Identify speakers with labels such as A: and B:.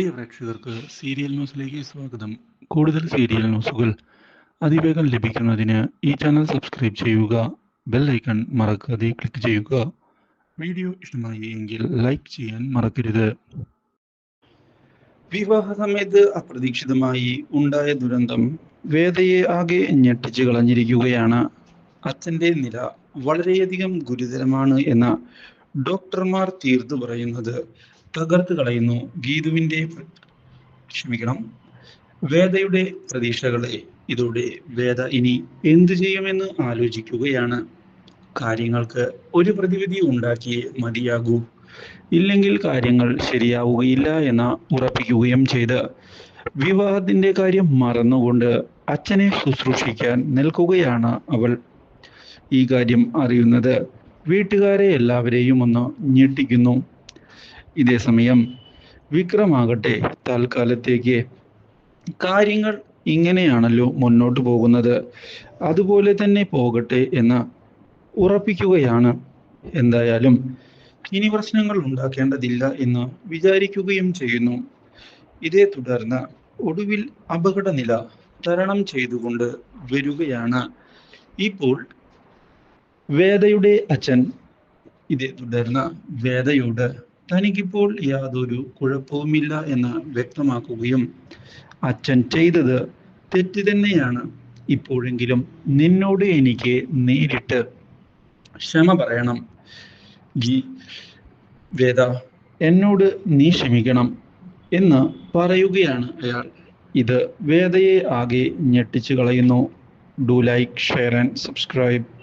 A: പ്രിയ പ്രേക്ഷകർക്ക് സീരിയൽ ന്യൂസിലേക്ക് സ്വാഗതം. കൂടുതൽ സീരിയൽ ന്യൂസുകൾ അതിവേഗം ലഭിക്കുന്നതിന് ഈ ചാനൽ സബ്സ്ക്രൈബ് ചെയ്യുക ബെൽ ഐക്കൺ മറക്കാതെ ക്ലിക്ക് ചെയ്യുക. വീഡിയോ ഇഷ്ടമായി എങ്കിൽ ലൈക്ക് ചെയ്യാൻ മറക്കരുത്. വിവാഹ സമയത്ത് അപ്രതീക്ഷിതമായി ഉണ്ടായ ദുരന്തം വേദയെ ആകെ ഞെട്ടിച്ചു കളഞ്ഞിരിക്കുകയാണ്. അച്ഛന്റെ നില വളരെയധികം ഗുരുതരമാണ് എന്ന ഡോക്ടർമാർ തീർത്തു പറയുന്നത് തകർത്ത് കളയുന്നു. ഗീതുവിന്റെ ക്ഷമിക്കണം. വേദയുടെ പ്രതീക്ഷകളെ ഇതോടെ വേദ ഇനി എന്തു ചെയ്യുമെന്ന് ആലോചിക്കുകയാണ്. കാര്യങ്ങൾക്ക് ഒരു പ്രതിവിധി ഉണ്ടാക്കിയേ മതിയാകൂ. ഇല്ലെങ്കിൽ കാര്യങ്ങൾ ശരിയാവുകയില്ല എന്ന് ഉറപ്പിക്കുകയും ചെയ്ത് വിവാഹത്തിന്റെ കാര്യം മറന്നുകൊണ്ട് അച്ഛനെ ശുശ്രൂഷിക്കാൻ നിൽക്കുകയാണ് അവൾ. ഈ കാര്യം അറിയുന്നത് വീട്ടുകാരെ എല്ലാവരെയും ഒന്ന് ഞെട്ടിക്കുന്നു. ഇതേ സമയം വിക്രമാകട്ടെ തൽക്കാലത്തേക്ക് കാര്യങ്ങൾ ഇങ്ങനെയാണല്ലോ മുന്നോട്ട് പോകുന്നത്. അതുപോലെ തന്നെ പോകട്ടെ എന്ന് ഉറപ്പിക്കുകയാണ് എന്തായാലും. ഇനി പ്രശ്നങ്ങൾ ഉണ്ടാക്കേണ്ടതില്ല എന്ന് വിചാരിക്കുകയും ചെയ്യുന്നു. ഇതേ തുടർന്ന് ഒടുവിൽ അപകടനില തരണം ചെയ്തുകൊണ്ട് വരികയാണ്. ഇപ്പോൾ വേദയുടെ അച്ഛൻ. ഇതേ തുടർന്ന് വേദയോട് തനിക്കിപ്പോൾ യാതൊരു കുഴപ്പവുമില്ല എന്ന് വ്യക്തമാക്കുകയും അച്ഛൻ ചെയ്തത് തെറ്റ് തന്നെയാണ്. ഇപ്പോഴെങ്കിലും നിന്നോട് എനിക്ക് നേരിട്ട് ക്ഷമ പറയണം. ജി വേദ എന്നോട് നീ ക്ഷമിക്കണം എന്ന് പറയുകയാണ് അയാൾ. ഇത് വേദയെ ആകെ ഞെട്ടിച്ചു കളയുന്നു. Do like share and subscribe